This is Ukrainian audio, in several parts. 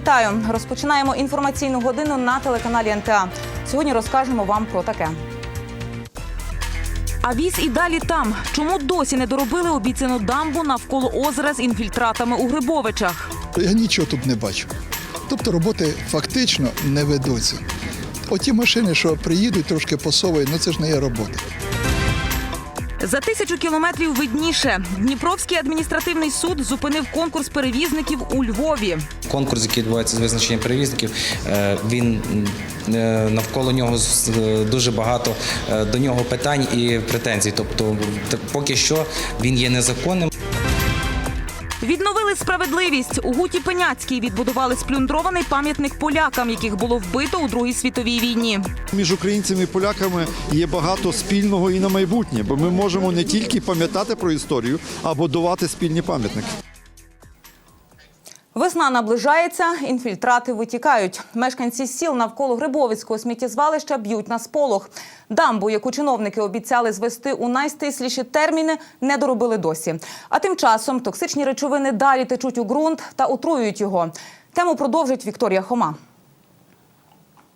Вітаю! Розпочинаємо інформаційну годину на телеканалі НТА. Сьогодні розкажемо вам про таке. А віз і далі там. Чому досі не доробили обіцяну дамбу навколо озера з інфільтратами у Грибовичах? Я нічого тут не бачу. Тобто роботи фактично не ведуться. Оті машини, що приїдуть, трошки посовують, ну це ж не є робота. За тисячу кілометрів видніше. Дніпровський адміністративний суд зупинив конкурс перевізників у Львові. Конкурс, який відбувається з визначення перевізників, е, він е, навколо нього дуже багато е, до нього питань і претензій. Тобто, поки що він є незаконним. Відновили справедливість. У Гуті Пеняцькій відбудували сплюндрований пам'ятник полякам, яких було вбито у Другій світовій війні. Між українцями і поляками є багато спільного і на майбутнє, бо ми можемо не тільки пам'ятати про історію, а будувати спільні пам'ятники. Весна наближається, інфільтрати витікають. Мешканці сіл навколо Грибовицького сміттєзвалища б'ють на сполох. Дамбу, яку чиновники обіцяли звести у найстисліші терміни, не доробили досі. А тим часом токсичні речовини далі течуть у ґрунт та отруюють його. Тему продовжить Вікторія Хома.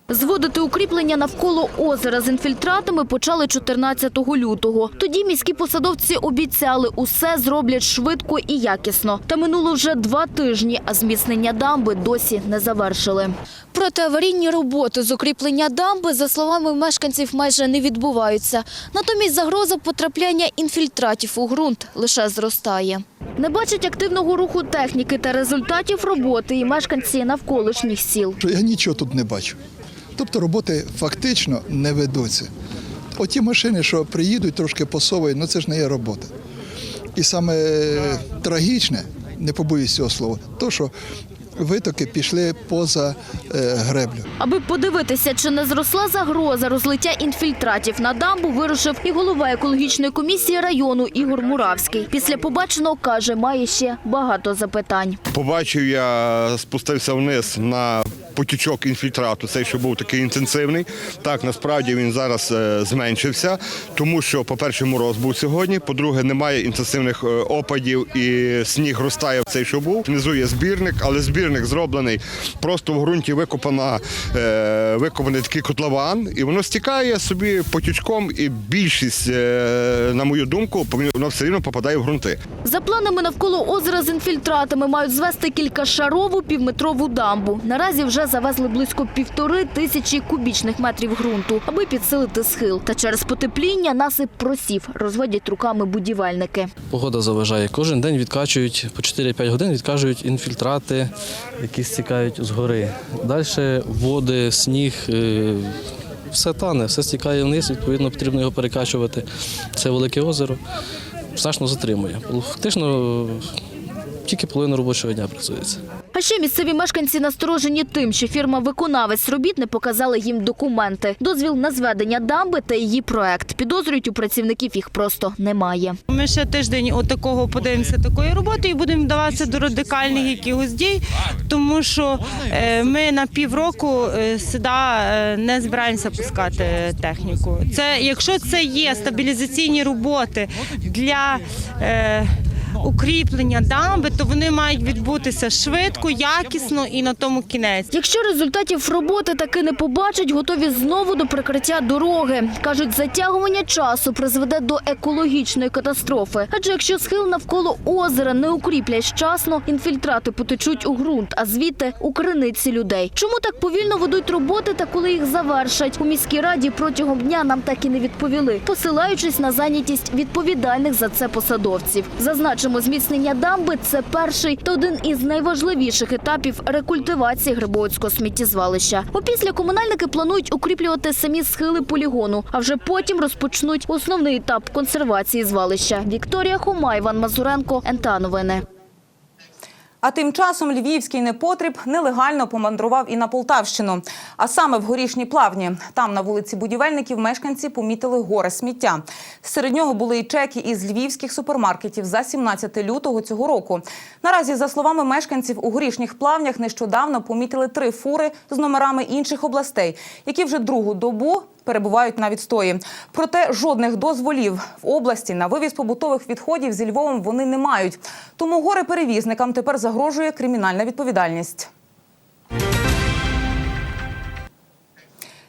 Зводити укріплення навколо озера з інфільтратами почали 14 лютого. Тоді міські посадовці обіцяли, усе зроблять швидко і якісно. Та минуло вже два тижні, а зміцнення дамби досі не завершили. Проте аварійні роботи з укріплення дамби, за словами мешканців, майже не відбуваються. Натомість загроза потрапляння інфільтратів у ґрунт лише зростає. Не бачать активного руху техніки та результатів роботи і мешканці навколишніх сіл. Я нічого тут не бачу. Тобто роботи фактично не ведуться. Оті машини, що приїдуть, трошки посовують, ну це ж не є робота. І саме е, трагічне, не побоюсь цього слова, то що витоки пішли поза е, греблю. Аби подивитися, чи не зросла загроза розлиття інфільтратів на дамбу, вирушив і голова екологічної комісії району Ігор Муравський. Після побаченого каже, має ще багато запитань. Побачив я, спустився вниз на потічок інфільтрату, цей, що був такий інтенсивний. Так, насправді він зараз е, зменшився, тому що, по-перше, мороз був сьогодні, по-друге, немає інтенсивних е, опадів і сніг розтає в цей, що був. Внизу є збірник, але збірник зроблений просто в ґрунті викопана, е, викопаний такий котлован, і воно стікає собі потічком, і більшість, е, на мою думку, воно все рівно попадає в ґрунти. За планами навколо озера з інфільтратами мають звести кількашарову півметрову дамбу. Наразі вже завезли близько півтори тисячі кубічних метрів ґрунту, аби підсилити схил. Та через потепління насип просів, розводять руками будівельники. Погода заважає. Кожен день відкачують по 4-5 годин, відкачують інфільтрати, які стікають з гори. Далі води, сніг, е, все тане, все стікає вниз, відповідно, потрібно його перекачувати. Це велике озеро, значно затримує. Фактично тільки половина робочого дня працюється. А ще місцеві мешканці насторожені тим, що фірма-виконавець робіт не показала їм документи. Дозвіл на зведення дамби та її проект. Підозрюють, у працівників їх просто немає. Ми ще тиждень отакого подивимося такої роботи і будемо вдаватися до радикальних якихось дій, тому що е, ми на півроку е, сюди е, не збираємося пускати техніку. Це якщо це є стабілізаційні роботи для. Укріплення дамби, то вони мають відбутися швидко, якісно і на тому кінець. Якщо результатів роботи таки не побачать, готові знову до прикриття дороги. Кажуть, затягування часу призведе до екологічної катастрофи. Адже якщо схил навколо озера не укріплять вчасно, інфільтрати потечуть у ґрунт, а звідти у криниці людей. Чому так повільно ведуть роботи та коли їх завершать? У міській раді протягом дня нам так і не відповіли, посилаючись на зайнятість відповідальних за це посадовців. Зазначимо, зміцнення дамби це перший та один із найважливіших етапів рекультивації Грибовицького сміттєзвалища. Опісля комунальники планують укріплювати самі схили полігону, а вже потім розпочнуть основний етап консервації звалища. Вікторія Хома, Іван Мазуренко, НТА Новини. А тим часом львівський непотріб нелегально помандрував і на Полтавщину. А саме в горішній плавні. Там на вулиці будівельників мешканці помітили горе сміття. Серед нього були і чеки із львівських супермаркетів за 17 лютого цього року. Наразі, за словами мешканців, у горішніх плавнях нещодавно помітили три фури з номерами інших областей, які вже другу добу перебувають на відстої. Проте жодних дозволів в області на вивіз побутових відходів зі Львовом вони не мають. Тому горе перевізникам тепер загрожує кримінальна відповідальність.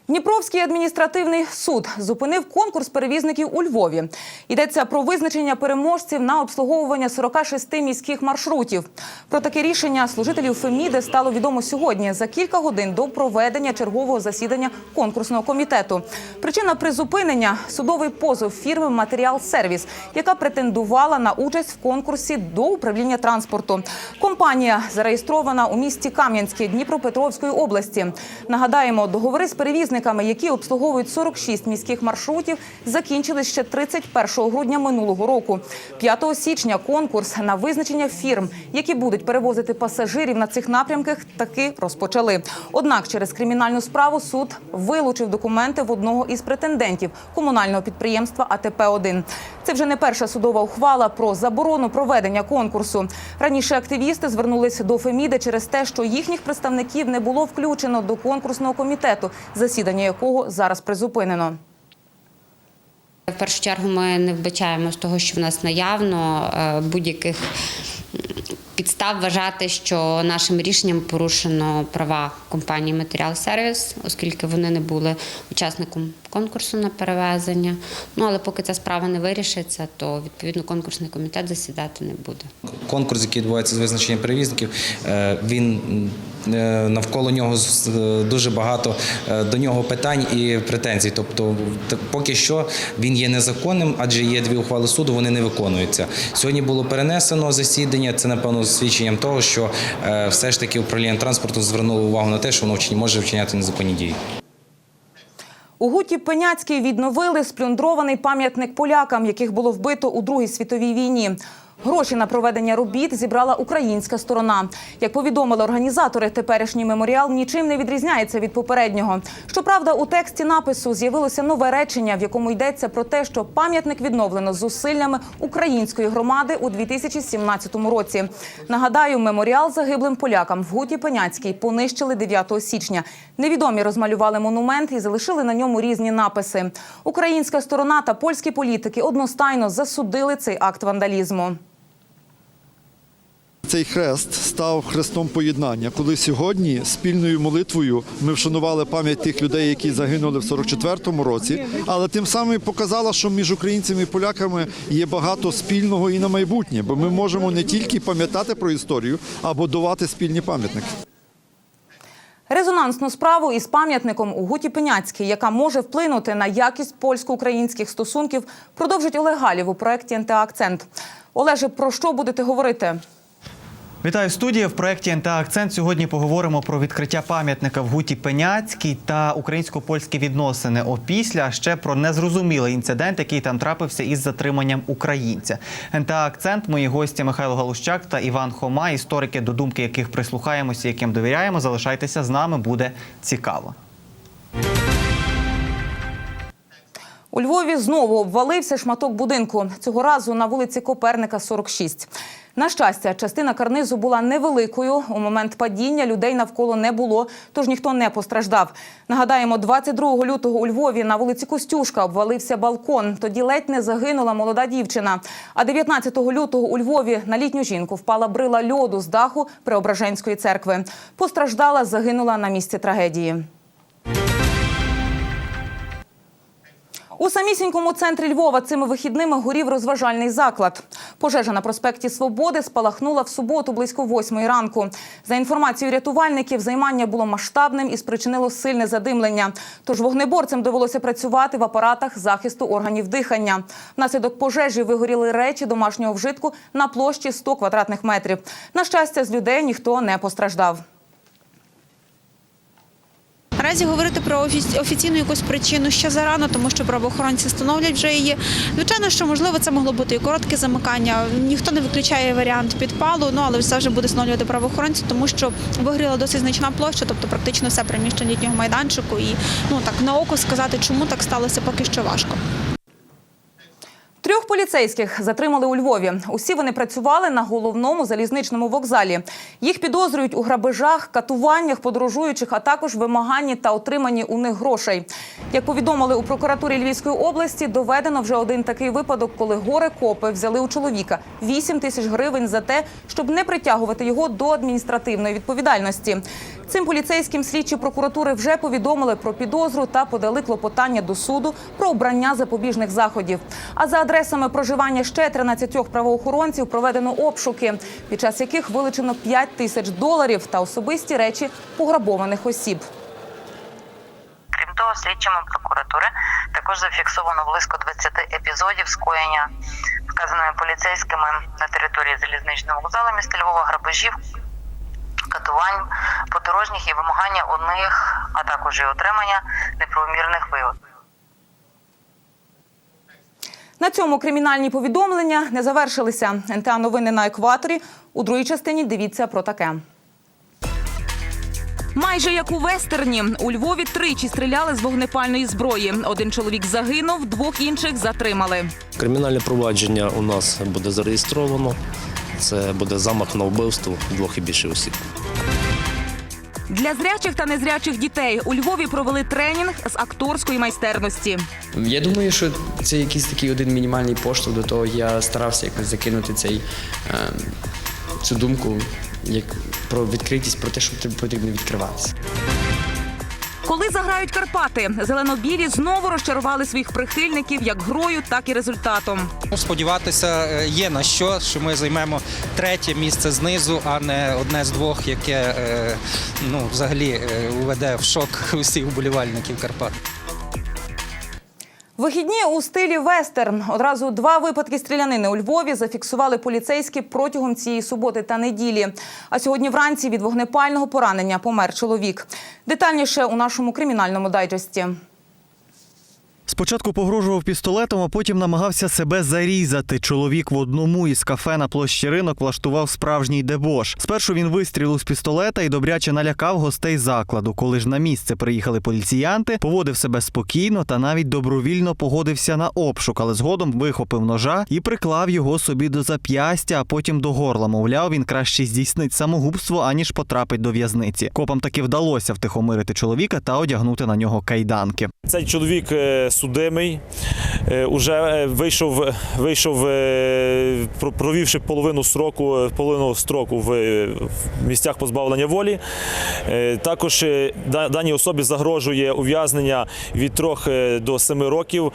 Дніпровський адміністративний суд зупинив конкурс перевізників у Львові. Йдеться про визначення переможців на обслуговування 46 міських маршрутів. Про таке рішення служителів Феміди стало відомо сьогодні за кілька годин до проведення чергового засідання конкурсного комітету. Причина призупинення судовий позов фірми Матеріал Сервіс, яка претендувала на участь в конкурсі до управління транспорту. Компанія зареєстрована у місті Кам'янське Дніпропетровської області. Нагадаємо, договори з перевізниками, які обслуговують 46 міських маршрутів, закінчились ще 31 грудня минулого року. 5 січня конкурс на визначення фірм, які будуть перевозити пасажирів на цих напрямках, таки розпочали. Однак через кримінальну справу суд вилучив документи в одного із претендентів комунального підприємства АТП-1. Це вже не перша судова ухвала про заборону проведення конкурсу. Раніше активісти звернулися до Феміди через те, що їхніх представників не було включено до конкурсного комітету, засідання якого зараз призупинено. В першу чергу ми не вбачаємо з того, що в нас наявно е, будь-яких підстав вважати, що нашим рішенням порушено права компанії Матеріал Сервіс, оскільки вони не були учасником конкурсу на перевезення. Ну але поки ця справа не вирішиться, то відповідно конкурсний комітет засідати не буде. Конкурс, який відбувається з визначенням перевізників, е, він навколо нього е, дуже багато е, до нього питань і претензій. Тобто, поки що він є незаконним, адже є дві ухвали суду, вони не виконуються. Сьогодні було перенесено засідання. Це напевно свідченням того, що е, все ж таки управління транспорту звернуло увагу на те, що воно може вчиняти незаконні дії. У Гуті Пеняцькій відновили сплюндрований пам'ятник полякам, яких було вбито у Другій світовій війні. Гроші на проведення робіт зібрала українська сторона. Як повідомили організатори, теперішній меморіал нічим не відрізняється від попереднього. Щоправда, у тексті напису з'явилося нове речення, в якому йдеться про те, що пам'ятник відновлено зусиллями української громади у 2017 році. Нагадаю, меморіал загиблим полякам в Гуті Пеняцькій понищили 9 січня. Невідомі розмалювали монумент і залишили на ньому різні написи. Українська сторона та польські політики одностайно засудили цей акт вандалізму. Цей хрест став хрестом поєднання, коли сьогодні спільною молитвою ми вшанували пам'ять тих людей, які загинули в 44-му році, але тим самим показала, що між українцями і поляками є багато спільного і на майбутнє, бо ми можемо не тільки пам'ятати про історію, а будувати спільні пам'ятники. Резонансну справу із пам'ятником у Гуті Пеняцькій, яка може вплинути на якість польсько-українських стосунків, продовжить Олег Галів у проєкті НТА Акцент. Олеже, про що будете говорити? Вітаю студія. В проєкті НТА Акцент сьогодні поговоримо про відкриття пам'ятника в Гуті Пеняцькій та українсько-польські відносини опісля, ще про незрозумілий інцидент, який там трапився із затриманням українця. НТА Акцент. Мої гості Михайло Галущак та Іван Хома, історики, до думки яких прислухаємося, яким довіряємо. Залишайтеся з нами, буде цікаво. У Львові знову обвалився шматок будинку. Цього разу на вулиці Коперника, 46. На щастя, частина карнизу була невеликою. У момент падіння людей навколо не було, тож ніхто не постраждав. Нагадаємо, 22 лютого у Львові на вулиці Костюшка обвалився балкон. Тоді ледь не загинула молода дівчина. А 19 лютого у Львові на літню жінку впала брила льоду з даху Преображенської церкви. Постраждала, загинула на місці трагедії. У самісінькому центрі Львова цими вихідними горів розважальний заклад. Пожежа на проспекті Свободи спалахнула в суботу близько восьмої ранку. За інформацією рятувальників, займання було масштабним і спричинило сильне задимлення. Тож вогнеборцям довелося працювати в апаратах захисту органів дихання. Внаслідок пожежі вигоріли речі домашнього вжитку на площі 100 квадратних метрів. На щастя, з людей ніхто не постраждав. Наразі говорити про офі- офіційну якусь причину ще зарано, тому що правоохоронці встановлять вже її. Звичайно, що можливо це могло бути і коротке замикання. Ніхто не виключає варіант підпалу, ну але все вже буде встановлювати правоохоронці, тому що вигоріла досить значна площа, тобто практично все приміщення літнього майданчику. І ну так на око сказати, чому так сталося, поки що важко. Трьох поліцейських затримали у Львові. Усі вони працювали на головному залізничному вокзалі. Їх підозрюють у грабежах, катуваннях подорожуючих, а також вимаганні та отриманні у них грошей. Як повідомили у прокуратурі Львівської області, доведено вже один такий випадок, коли горе копи взяли у чоловіка 8 тисяч гривень за те, щоб не притягувати його до адміністративної відповідальності. Цим поліцейським слідчі прокуратури вже повідомили про підозру та подали клопотання до суду про обрання запобіжних заходів. А за адресами проживання ще 13 правоохоронців проведено обшуки, під час яких вилучено 5 тисяч доларів та особисті речі пограбованих осіб. Крім того, слідчими прокуратури також зафіксовано близько 20 епізодів скоєння вказаними поліцейськими на території залізничного вокзалу міста Львова грабежів, катувань, подорожніх і вимагання у них, а також і отримання неправомірних вигод. На цьому кримінальні повідомлення не завершилися. НТА новини на екваторі. У другій частині дивіться про таке. Майже як у вестерні у Львові тричі стріляли з вогнепальної зброї. Один чоловік загинув, двох інших затримали. Кримінальне провадження у нас буде зареєстровано. Це буде замах на вбивство двох і більше осіб. Для зрячих та незрячих дітей у Львові провели тренінг з акторської майстерності. Я думаю, що це якийсь такий один мінімальний поштовх до того. Я старався якось закинути цей, е, цю думку як про відкритість, про те, що потрібно відкриватися. Коли заграють Карпати, зелено-білі знову розчарували своїх прихильників як грою, так і результатом. Сподіватися е, є на що, що ми займемо третє місце знизу, а не одне з двох, яке е, ну, взагалі е, уведе в шок усіх вболівальників Карпат. Вихідні у стилі вестерн. Одразу два випадки стрілянини у Львові зафіксували поліцейські протягом цієї суботи та неділі. А сьогодні вранці від вогнепального поранення помер чоловік. Детальніше у нашому кримінальному дайджесті. Спочатку погрожував пістолетом, а потім намагався себе зарізати. Чоловік в одному із кафе на площі ринок влаштував справжній дебош. Спершу він вистрілив з пістолета і добряче налякав гостей закладу. Коли ж на місце приїхали поліціянти, поводив себе спокійно та навіть добровільно погодився на обшук, але згодом вихопив ножа і приклав його собі до зап'ястя, а потім до горла. Мовляв, він краще здійснить самогубство, аніж потрапить до в'язниці. Копам таки вдалося втихомирити чоловіка та одягнути на нього кайданки. Цей чоловік е, судимий, е, уже е, вийшов, вийшов е, про- провівши половину строку, половину строку в, місцях позбавлення волі. Також да- даній особі загрожує ув'язнення від 3 до 7 років.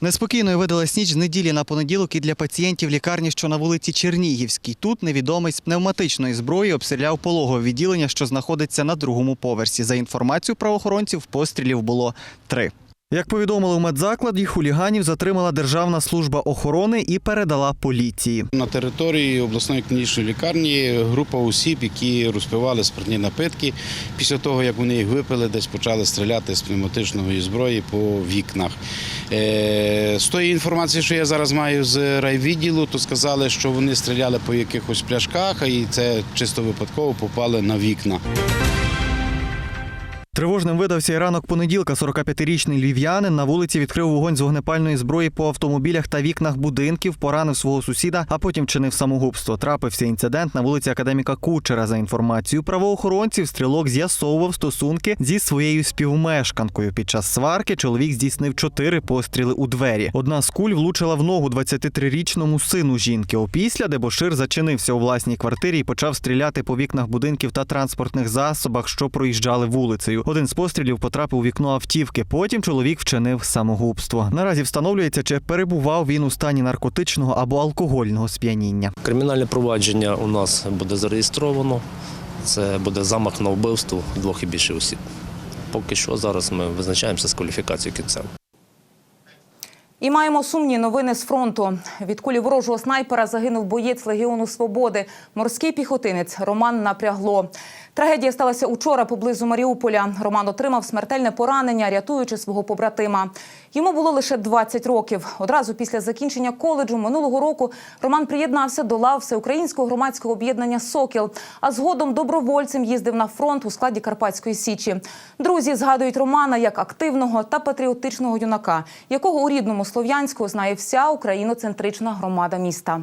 Неспокійною видалась ніч з неділі на понеділок і для пацієнтів лікарні, що на вулиці Чернігівській. Тут невідомий з пневматичної зброї обстріляв пологове відділення, що знаходиться на другому поверсі. За інформацією правоохоронців, пострілів було три. Як повідомили у медзакладі, хуліганів затримала Державна служба охорони і передала поліції. На території обласної клінічної лікарні група осіб, які розпивали спиртні напитки. Після того, як вони їх випили, десь почали стріляти з пневматичної зброї по вікнах. Е, З тої інформації, що я зараз маю з райвідділу, то сказали, що вони стріляли по якихось пляшках, і це чисто випадково попали на вікна. Тривожним видався і ранок понеділка. 45-річний львів'янин на вулиці відкрив вогонь з вогнепальної зброї по автомобілях та вікнах будинків, поранив свого сусіда, а потім чинив самогубство. Трапився інцидент на вулиці академіка Кучера. За інформацією правоохоронців, стрілок з'ясовував стосунки зі своєю співмешканкою. Під час сварки чоловік здійснив чотири постріли у двері. Одна з куль влучила в ногу 23-річному сину жінки. Опісля дебошир зачинився у власній квартирі і почав стріляти по вікнах будинків та транспортних засобах, що проїжджали вулицею. Один з пострілів потрапив у вікно автівки. Потім чоловік вчинив самогубство. Наразі встановлюється, чи перебував він у стані наркотичного або алкогольного сп'яніння. Кримінальне провадження у нас буде зареєстровано. Це буде замах на вбивство двох і більше осіб. Поки що зараз ми визначаємося з кваліфікацією кінцевою. І маємо сумні новини з фронту. Від кулі ворожого снайпера загинув боєць Легіону Свободи, морський піхотинець Роман Напрягло. Трагедія сталася учора поблизу Маріуполя. Роман отримав смертельне поранення, рятуючи свого побратима. Йому було лише 20 років. Одразу після закінчення коледжу минулого року Роман приєднався до лав всеукраїнського громадського об'єднання Сокіл, а згодом добровольцем їздив на фронт у складі Карпатської січі. Друзі згадують Романа як активного та патріотичного юнака, якого у рідному Слов'янську знає вся україноцентрична громада міста.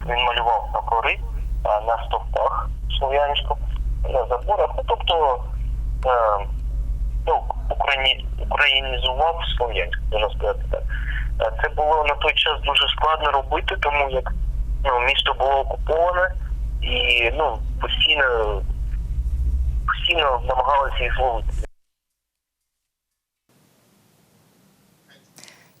Він малював прапори а, на стовпах Слов'янську, на заборах. Ну, тобто е, ну, україні, українізував Слов'янськ, можна сказати так. Е, Це було на той час дуже складно робити, тому як ну, місто було окуповане і ну, постійно, постійно намагалися їх зловити.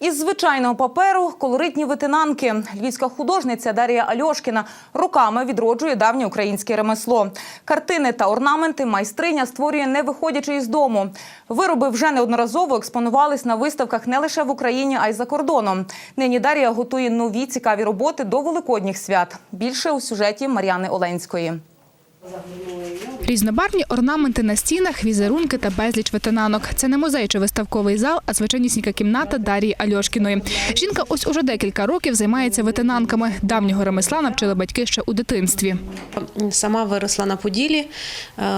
Із звичайного паперу колоритні витинанки. Львівська художниця Дар'я Альошкіна роками відроджує давнє українське ремесло. Картини та орнаменти майстриня створює не виходячи із дому. Вироби вже неодноразово експонувались на виставках не лише в Україні, а й за кордоном. Нині Дар'я готує нові цікаві роботи до великодніх свят. Більше у сюжеті Мар'яни Оленської. Різнобарвні орнаменти на стінах, візерунки та безліч ветенанок. Це не музей чи виставковий зал, а звичайнісінька кімната Дарії Альошкіної. Жінка ось уже декілька років займається ветенанками. Давнього ремесла навчили батьки ще у дитинстві. Сама виросла на Поділі е,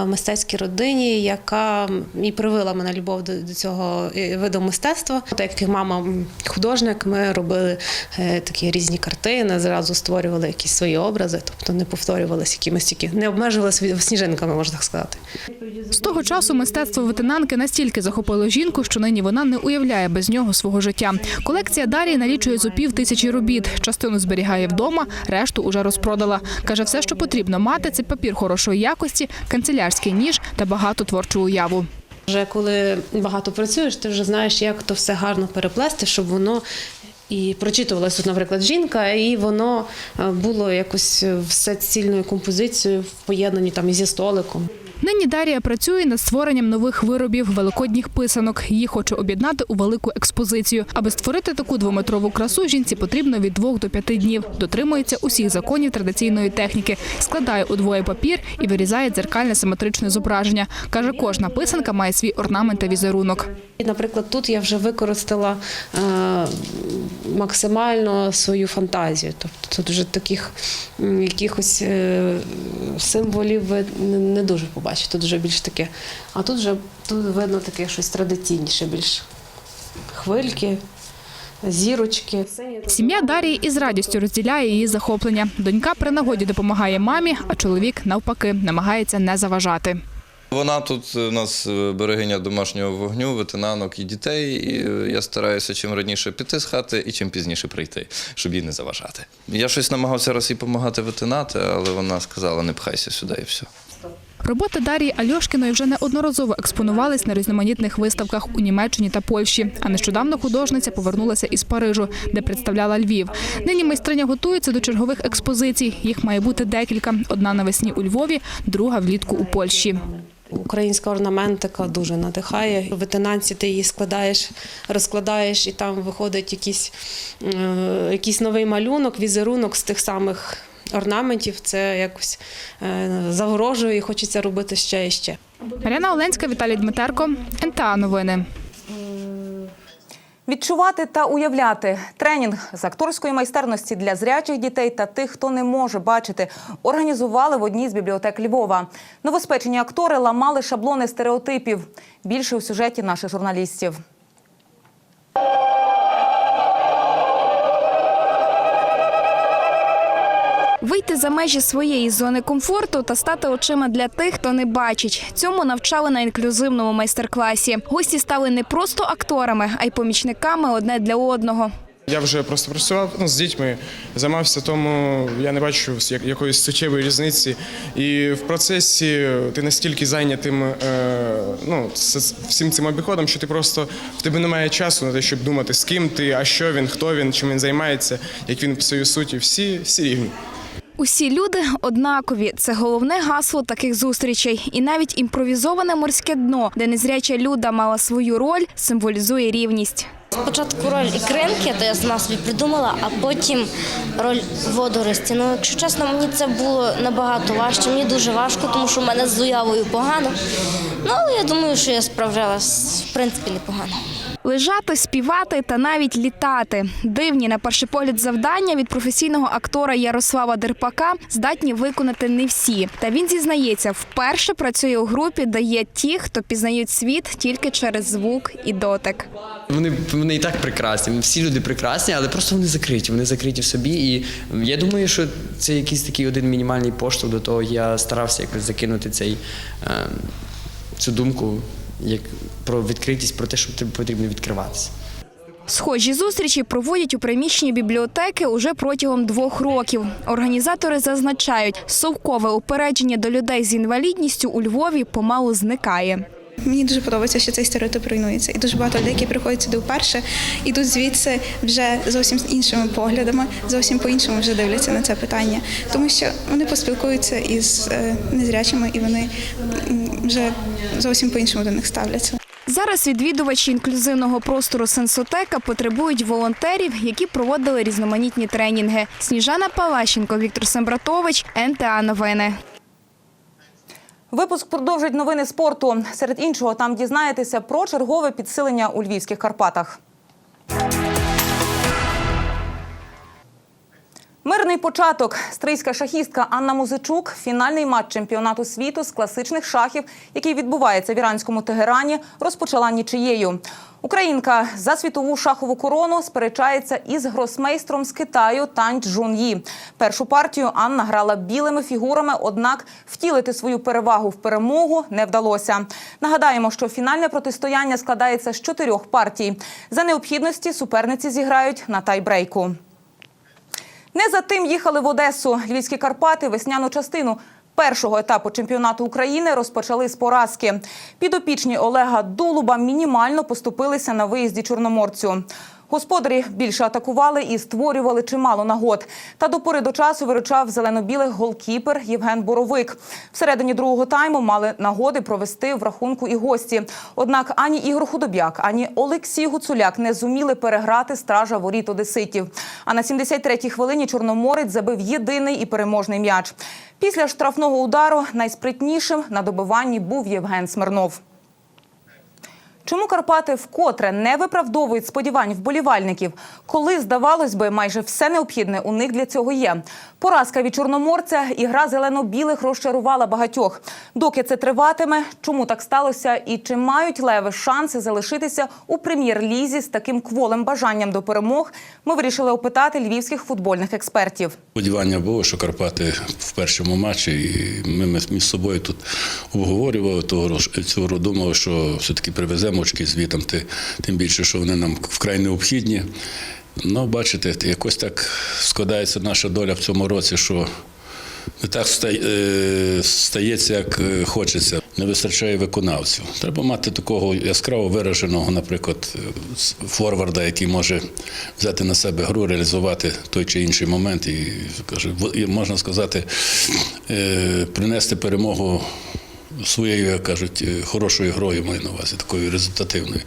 в мистецькій родині, яка і привела мене любов до, цього е, виду мистецтва. Так як мама художник, ми робили е, такі різні картини, зразу створювали якісь свої образи, тобто не повторювалися якимось тільки, не обмежувалися від- сніжинками, можна так сказати. З того часу мистецтво ветенанки настільки захопило жінку, що нині вона не уявляє без нього свого життя. Колекція Дарії налічує зо пів тисячі робіт. Частину зберігає вдома, решту уже розпродала. Каже, все, що потрібно мати, це папір хорошої якості, канцелярський ніж та багату творчу уяву. Вже коли багато працюєш, ти вже знаєш, як то все гарно переплести, щоб воно і прочитувалась тут, наприклад, жінка, і воно е, було якось е, все цільною композицією в поєднанні там і зі столиком. Нині Дарія працює над створенням нових виробів великодніх писанок. Її хоче об'єднати у велику експозицію. Аби створити таку двометрову красу, жінці потрібно від двох до п'яти днів. Дотримується усіх законів традиційної техніки, складає удвоє папір і вирізає дзеркальне симетричне зображення. каже, кожна писанка має свій орнамент та візерунок. Наприклад, тут я вже використала е, максимально свою фантазію. Тобто тут вже таких якихось е, символів ви не дуже побачите. Тут вже більш таке. А тут вже тут видно таке щось традиційніше, більш хвильки, зірочки. Сім'я Дарії із радістю розділяє її захоплення. Донька при нагоді допомагає мамі, а чоловік навпаки намагається не заважати. Вона тут у нас е, берегиня домашнього вогню, ветенанок і дітей. І е, я стараюся чим раніше піти з хати і чим пізніше прийти, щоб їй не заважати. Я щось намагався раз їй допомагати ветенати, але вона сказала, не пхайся сюди і все. Роботи Дарії Альошкіної вже неодноразово експонувались на різноманітних виставках у Німеччині та Польщі. А нещодавно художниця повернулася із Парижу, де представляла Львів. Нині майстриня готується до чергових експозицій. Їх має бути декілька: одна навесні у Львові, друга влітку у Польщі. Українська орнаментика дуже надихає. В ветенанці ти її складаєш, розкладаєш, і там виходить якийсь, е, якийсь новий малюнок, візерунок з тих самих орнаментів. Це якось е, заворожує і хочеться робити ще і ще. Мар'яна Оленська, Віталій Дмитерко, НТА Новини. Відчувати та уявляти тренінг з акторської майстерності для зрячих дітей та тих, хто не може бачити, організували в одній з бібліотек Львова. Новоспечені актори ламали шаблони стереотипів. Більше у сюжеті наших журналістів. Вийти за межі своєї зони комфорту та стати очима для тих, хто не бачить. Цьому навчали на інклюзивному майстер-класі. Гості стали не просто акторами, а й помічниками одне для одного. Я вже просто працював ну, з дітьми, займався тому, я не бачу як- якоїсь суттєвої різниці. І в процесі ти настільки зайнятим е, ну, всім цим обіходом, що ти просто в тебе немає часу на те, щоб думати, з ким ти, а що він, хто він, чим він займається, як він по своїй суті, всі, всі рівні. Усі люди однакові. Це головне гасло таких зустрічей. І навіть імпровізоване морське дно, де незряча люда мала свою роль, символізує рівність. Спочатку роль ікринки, то я сама собі придумала, а потім роль водорості. Ну, якщо чесно, мені це було набагато важче. Мені дуже важко, тому що в мене з уявою погано. Ну, але я думаю, що я справлялась в принципі непогано. Лежати, співати та навіть літати. Дивні на перший погляд завдання від професійного актора Ярослава Дерпака здатні виконати не всі. Та він зізнається, вперше працює у групі, де є ті, хто пізнають світ тільки через звук і дотик. Вони, вони і так прекрасні. Всі люди прекрасні, але просто вони закриті. Вони закриті в собі. І я думаю, що це якийсь такий один мінімальний поштовх до того. Я старався якось закинути цей, е, цю думку як про відкритість, про те, що тобі потрібно відкриватися. Схожі зустрічі проводять у приміщенні бібліотеки уже протягом двох років. Організатори зазначають, совкове упередження до людей з інвалідністю у Львові помалу зникає. Мені дуже подобається, що цей стереотип руйнується. І дуже багато людей, які приходять сюди вперше, ідуть звідси вже зовсім з іншими поглядами, зовсім по-іншому вже дивляться на це питання. Тому що вони поспілкуються із е, незрячими і вони вже зовсім по-іншому до них ставляться. Зараз відвідувачі інклюзивного простору Сенсотека потребують волонтерів, які проводили різноманітні тренінги. Сніжана Палащенко, Віктор Сембратович, НТА Новини. Випуск продовжить новини спорту. Серед іншого, там дізнаєтеся про чергове підсилення у Львівських Карпатах. Мирний початок. Стрийська шахістка Анна Музичук. Фінальний матч чемпіонату світу з класичних шахів, який відбувається в іранському Тегерані, розпочала нічиєю. Українка за світову шахову корону сперечається із гросмейстром з Китаю Тань Джун Ї. Першу партію Анна грала білими фігурами, однак втілити свою перевагу в перемогу не вдалося. Нагадаємо, що фінальне протистояння складається з чотирьох партій. За необхідності суперниці зіграють на тайбрейку. Не за тим їхали в Одесу. Львівські Карпати весняну частину першого етапу чемпіонату України розпочали з поразки. Підопічні Олега Дулуба мінімально поступилися на виїзді чорноморцю. Господарі більше атакували і створювали чимало нагод. Та до пори до часу виручав зелено-білих голкіпер Євген Боровик. Всередині другого тайму мали нагоди провести в рахунку і гості. Однак ані Ігор Худобяк, ані Олексій Гуцуляк не зуміли переграти стража воріт одеситів. А на 73-й хвилині Чорноморець забив єдиний і переможний м'яч. Після штрафного удару найспритнішим на добиванні був Євген Смирнов. Чому Карпати вкотре не виправдовують сподівань вболівальників, коли здавалось би, майже все необхідне у них для цього є. Поразка від чорноморця і гра зелено-білих розчарувала багатьох. Доки це триватиме, чому так сталося, і чи мають леви шанси залишитися у прем'єр-лізі з таким кволим бажанням до перемог? Ми вирішили опитати львівських футбольних експертів. Сподівання було, що Карпати в першому матчі, і ми між собою тут обговорювали того, цього думали, що все-таки привеземо очки звітом, тим більше, що вони нам вкрай необхідні. Ну, бачите, якось так складається наша доля в цьому році, що не так стається, як хочеться. Не вистачає виконавців. Треба мати такого яскраво вираженого, наприклад, форварда, який може взяти на себе гру, реалізувати той чи інший момент і каже, можна сказати, принести перемогу своєю, як кажуть, хорошою грою маю на увазі, такою результативною.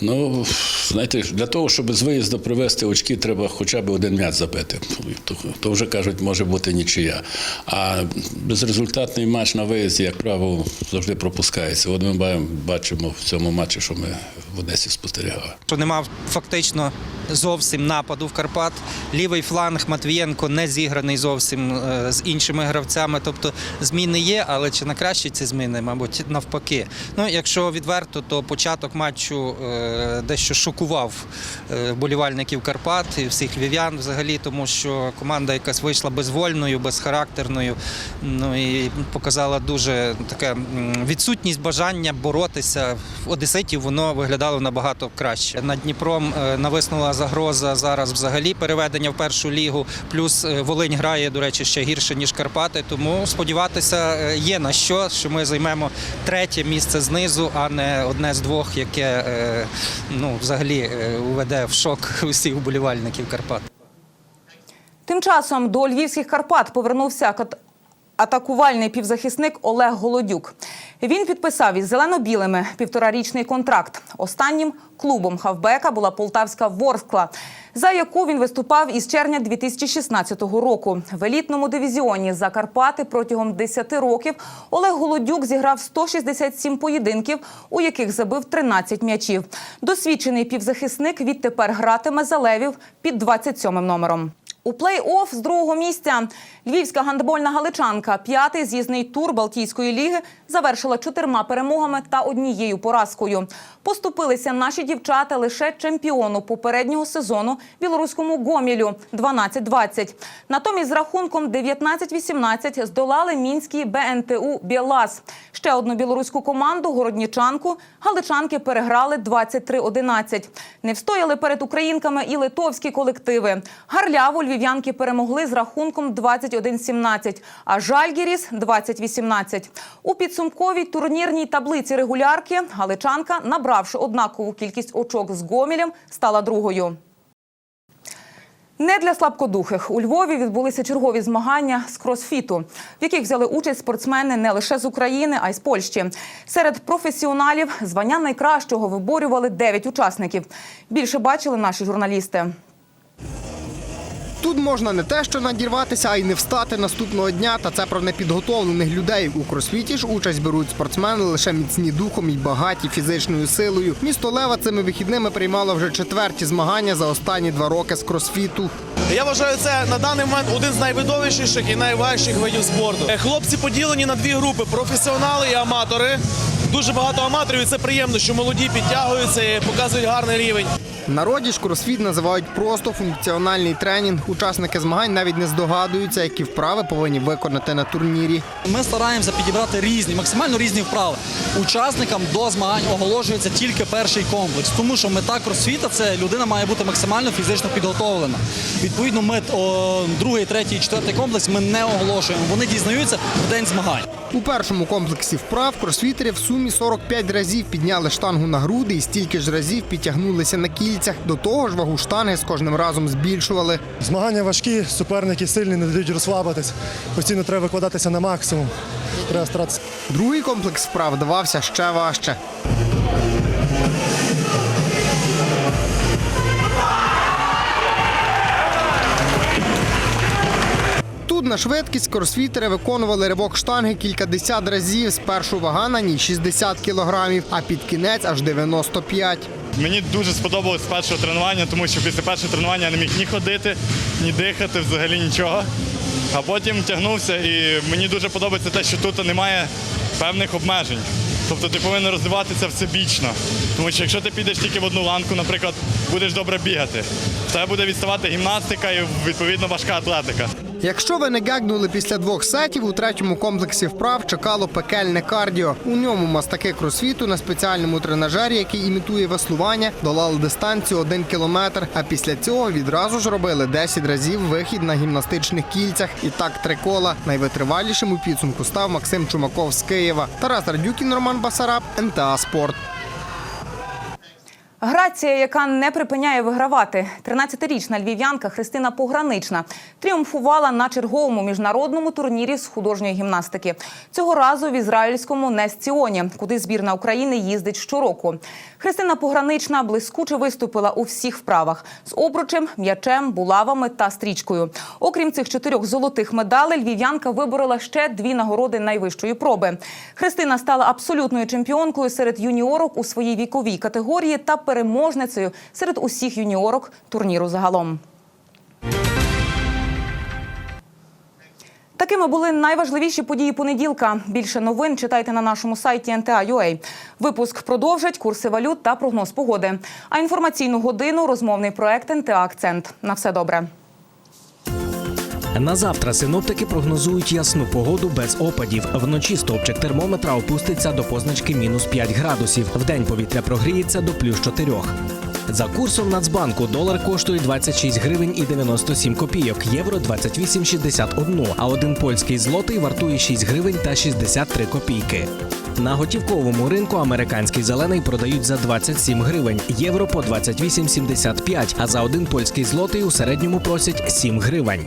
Ну, знаєте, для того, щоб з виїзду привезти очки, треба хоча б один м'яч забити. То, вже кажуть, може бути нічия. А безрезультатний матч на виїзді, як правило, завжди пропускається. От ми бачимо в цьому матчі, що ми в Одесі спостерігали. Що нема фактично зовсім нападу в Карпат. Лівий фланг Матвієнко не зіграний зовсім е, з іншими гравцями. Тобто зміни є, але чи на кращі ці зміни, мабуть, навпаки. Ну, якщо відверто, то початок матчу е, дещо шокував е, вболівальників Карпат і всіх львів'ян взагалі, тому що команда якась вийшла безвольною, безхарактерною. Ну і показала дуже таке відсутність бажання боротися. В Одеситів воно виглядало набагато краще. Над Дніпром нависнула загроза зараз взагалі переведення в першу лігу. Плюс Волинь грає, до речі, ще гірше ніж Карпати. Тому сподіватися є на що, що ми займемо третє місце знизу, а не одне з двох, яке ну взагалі уведе в шок усіх вболівальників Карпат. Тим часом до львівських Карпат повернувся атакувальний півзахисник Олег Голодюк. Він підписав із зелено-білими півторарічний контракт. Останнім клубом хавбека була полтавська Ворскла, за яку він виступав із червня 2016 року. В елітному дивізіоні за Карпати протягом 10 років Олег Голодюк зіграв 167 поєдинків, у яких забив 13 м'ячів. Досвідчений півзахисник відтепер гратиме за левів під 27 номером. У плей-офф з другого місця львівська гандбольна галичанка, п'ятий з'їзний тур Балтійської ліги, завершила чотирма перемогами та однією поразкою. Поступилися наші дівчата лише чемпіону попереднього сезону білоруському Гомілю 12-20. Натомість з рахунком 19-18 здолали мінський БНТУ Білас. Ще одну білоруську команду городнічанку галичанки переграли 23-11. Не встояли перед українками і литовські колективи. Гарляву львів'янки перемогли з рахунком 21-17, а Жальгіріс – 20-18. У підсумковій турнірній таблиці регулярки галичанка, набравши однакову кількість очок з Гомілем, стала другою. Не для слабкодухих у Львові відбулися чергові змагання з кросфіту, в яких взяли участь спортсмени не лише з України, а й з Польщі. Серед професіоналів звання найкращого виборювали 9 учасників. Більше бачили наші журналісти. Тут можна не те, що надірватися, а й не встати наступного дня. Та це про непідготовлених людей. У кросфіті ж участь беруть спортсмени лише міцні духом і багаті фізичною силою. Місто Лева цими вихідними приймало вже четверті змагання за останні два роки з кросфіту. Я вважаю, це на даний момент один з найвидовищніших і найважчих видів спорту. Е, Хлопці поділені на дві групи: професіонали і аматори. Дуже багато аматорів, і це приємно, що молоді підтягуються і показують гарний рівень. Народі ж кросфіт називають просто функціональний тренінг. Учасники змагань навіть не здогадуються, які вправи повинні виконати на турнірі. Ми стараємося підібрати різні, максимально різні вправи. Учасникам до змагань оголошується тільки перший комплекс, тому що мета кросфіта це людина має бути максимально фізично підготовлена. Відповідно, ми о, другий, третій, четвертий комплекс ми не оголошуємо. Вони дізнаються в день змагань. У першому комплексі вправ кросфітери в сумі 45 разів підняли штангу на груди і стільки ж разів підтягнулися на кільцях. До того ж, вагу штанги з кожним разом збільшували. Змагання важкі, суперники сильні, не дають розслабитись. Постійно треба викладатися на максимум. Треба старатися. Другий комплекс вправ давався ще важче. Тут на швидкість кросфітери виконували ривок штанги кількадесят разів. Спершу вага на ній 60 кілограмів, а під кінець аж 95. Мені дуже сподобалось з першого тренування, тому що після першого тренування я не міг ні ходити, ні дихати, взагалі нічого. А потім тягнувся, і мені дуже подобається те, що тут немає певних обмежень. Тобто ти повинен розвиватися всебічно. Тому що якщо ти підеш тільки в одну ланку, наприклад, будеш добре бігати, в тебе буде відставати гімнастика і відповідно важка атлетика. Якщо ви не гегнули після двох сетів, у третьому комплексі вправ чекало пекельне кардіо. У ньому мастаки кросфіту на спеціальному тренажері, який імітує веслування, долали дистанцію один кілометр. А після цього відразу ж робили 10 разів вихід на гімнастичних кільцях. І так три кола. Найвитривалішим у підсумку став Максим Чумаков з Києва. Тарас Радюкін, Роман Басараб, НТА Спорт. Грація, яка не припиняє вигравати. 13-річна львів'янка Христина Погранична тріумфувала на черговому міжнародному турнірі з художньої гімнастики. Цього разу в ізраїльському Несціоні, куди збірна України їздить щороку. Христина Погранична блискуче виступила у всіх вправах з обручем, м'ячем, булавами та стрічкою. Окрім цих чотирьох золотих медалей, львів'янка виборола ще дві нагороди найвищої проби. Христина стала абсолютною чемпіонкою серед юніорок у своїй віковій категорії та переможницею серед усіх юніорок турніру загалом. Такими були найважливіші події понеділка. Більше новин читайте на нашому сайті NTA.ua. Випуск продовжать курси валют та прогноз погоди. А інформаційну годину розмовний проект НТА Акцент. На все добре. На завтра синоптики прогнозують ясну погоду без опадів. Вночі стовпчик термометра опуститься до позначки мінус 5 градусів. Вдень повітря прогріється до плюс 4. За курсом Нацбанку долар коштує 26 гривень і 97 копійок, євро 28,61, а один польський злотий вартує 6 гривень та 63 копійки. На готівковому ринку американський зелений продають за 27 гривень, євро по 28,75, а за один польський злотий у середньому просять 7 гривень.